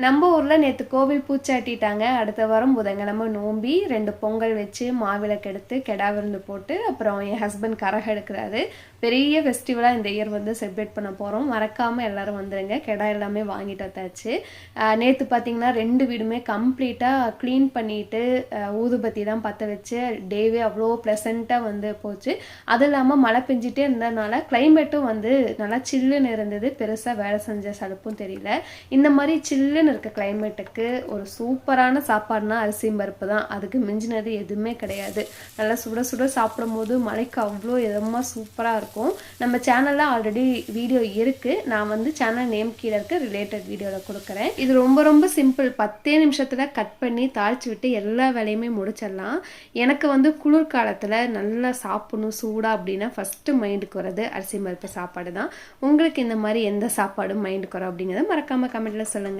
நம்ம ஊரில் நேற்று கோவில் பூச்சாட்டிட்டாங்க. அடுத்த வாரம் புதன்கிழமை நோம்பி ரெண்டு பொங்கல் வச்சு மாவிளக்கு எடுத்து கெடா விருந்து போட்டு அப்புறம் என் ஹஸ்பண்ட் கரக எடுக்கிறாரு. பெரிய ஃபெஸ்டிவலாக இந்த இயர் வந்து செலிப்ரேட் பண்ண போகிறோம் மறக்காமல் எல்லோரும் வந்துடுங்க கெடா எல்லாமே வாங்கிட்டு வந்தாச்சு. நேற்று பார்த்தீங்கன்னா ரெண்டு வீடுமே கம்ப்ளீட்டாக க்ளீன் பண்ணிட்டு ஊதுபத்தி தான் பற்ற வச்சு டேவே அவ்வளோ ப்ளசண்ட்டாக வந்து போச்சு. அது இல்லாமல் மழை பெஞ்சிட்டே இருந்ததுனால கிளைமேட்டும் வந்து நல்லா சில்லுன்னு இருந்தது. பெருசாக வேலை செஞ்ச சலுப்பும் தெரியல. இந்த மாதிரி சில்லு சில்லுன்னு இருக்க கிளைமேட்டுக்கு ஒரு சூப்பரான சாப்பாடுனா அரிசியும் பருப்பு தான். அதுக்கு மிஞ்சினது எதுவுமே கிடையாது. நல்லா சுட சுட சாப்பிடும் போது மழைக்கு அவ்வளோ இதமாக சூப்பராக இருக்கும். நம்ம சேனலில் ஆல்ரெடி வீடியோ இருக்குது நான் வந்து சேனல் நேம் கீழே இருக்க ரிலேட்டட் வீடியோவில் கொடுக்குறேன். இது ரொம்ப ரொம்ப சிம்பிள் பத்தே நிமிஷத்தில் கட் பண்ணி தாளிச்சு விட்டு எல்லா வேலையுமே முடிச்சிடலாம். எனக்கு வந்து குளிர்காலத்தில் நல்லா சாப்பிடணும் சூடாக அப்படின்னா ஃபஸ்ட்டு மைண்டுக்கு வர்றது அரிசி பருப்பு சாப்பாடு தான். உங்களுக்கு இந்த மாதிரி எந்த சாப்பாடும் மைண்டுக்கு வரும் அப்படிங்கிறத மறக்காமல் கமெண்ட்டில் சொல்லுங்கள்